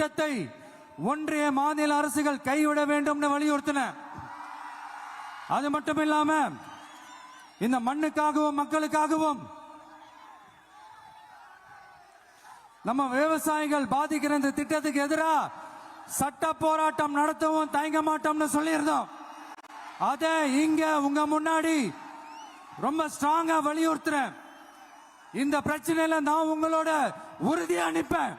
திட்டத்தை ஒன்றிய மாநில அரசுகள் கைவிட வேண்டும்னு வலியுறுத்தின. அது மட்டும் இல்லாம இந்த மண்ணுக்காகவும் மக்களுக்காகவும் நம்ம விவசாயிகள் பாதிக்கிற இந்த திட்டத்துக்கு எதிராக சட்ட போராட்டம் நடத்தவும் தயங்க மாட்டோம்னு சொல்லியிருந்தோம். அதை இங்க உங்க முன்னாடி ரொம்ப ஸ்ட்ராங்கா வலியுறுத்துறேன். இந்த பிரச்சனையில நான் உங்களோட உறுதியா நிற்பேன்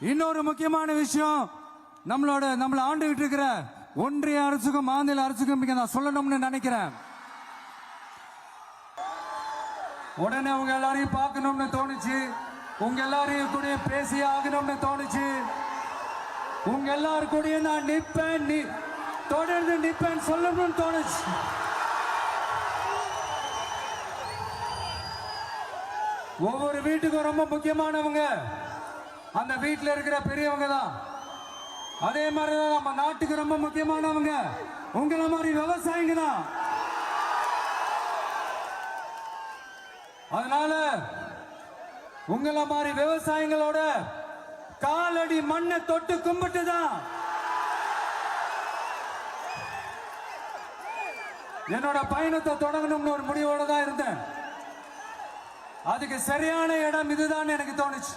இன்னொரு முக்கியமான விஷயம். நம்மளோட நம்மள ஆண்டுகிட்டு இருக்கிற ஒன்றிய அரசுக்கும் மாநில அரசுக்கும் நான் சொல்லணும்னு நினைக்கிறேன். உடனே உங்க எல்லாரையும் பார்க்கணும்னு தோணுச்சு. உங்க எல்லாரையும் கூட பேசி ஆகணும்னு தோணுச்சு. உங்க எல்லாரும் கூட நான் நிற்பேன் தொடர்ந்து நிற்பேன் சொல்லணும்னு தோணுச்சு. ஒவ்வொரு வீட்டுக்கும் ரொம்ப முக்கியமானவங்க. அந்த வீட்டில் இருக்கிற பெரியவங்க தான் அதே மாதிரி தான் நம்ம நாட்டுக்கு ரொம்ப முக்கியமானவங்க. உங்களை மாதிரி விவசாயிங்க தான் அதனால உங்களை மாதிரி விவசாயிகளோட காலடி மண்ணை தொட்டு கும்பிட்டு தான் என்னோட பயணத்தை தொடங்கணும்னு ஒரு முடிவோட தான் இருந்தேன். அதுக்கு சரியான இடம் இதுதான் எனக்கு தோணுச்சு.